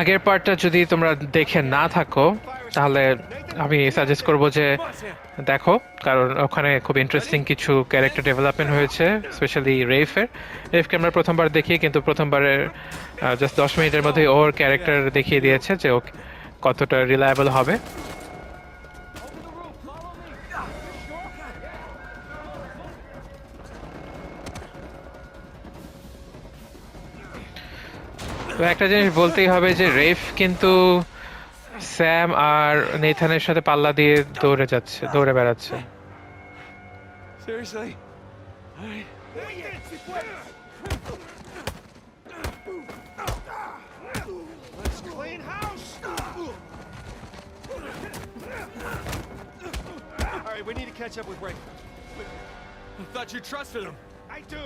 আগের পার্টটা যদি তোমরা দেখে না থাকো, তাহলে আমি সাজেস্ট করব যে দেখো, কারণ ওখানে খুব ইন্টারেস্টিং কিছু ক্যারেক্টার ডেভেলপমেন্ট হয়েছে স্পেশালি রেফের রেফকে আমরা প্রথমবার দেখি, কিন্তু প্রথমবারের জাস্ট দশ মিনিটের মধ্যে ওর ক্যারেক্টার দেখিয়ে দিয়েছে যে ও কতটা রিলায়েবল হবে। তো একটা জিনিস বলতেই হবে যে রেফ কিন্তু স্যাম আর নেথানের সাথে পাল্লা দিয়ে দৌড়ে যাচ্ছে দৌড়ে বেড়াচ্ছে we need to catch up with Ray. I thought you trusted him. I do!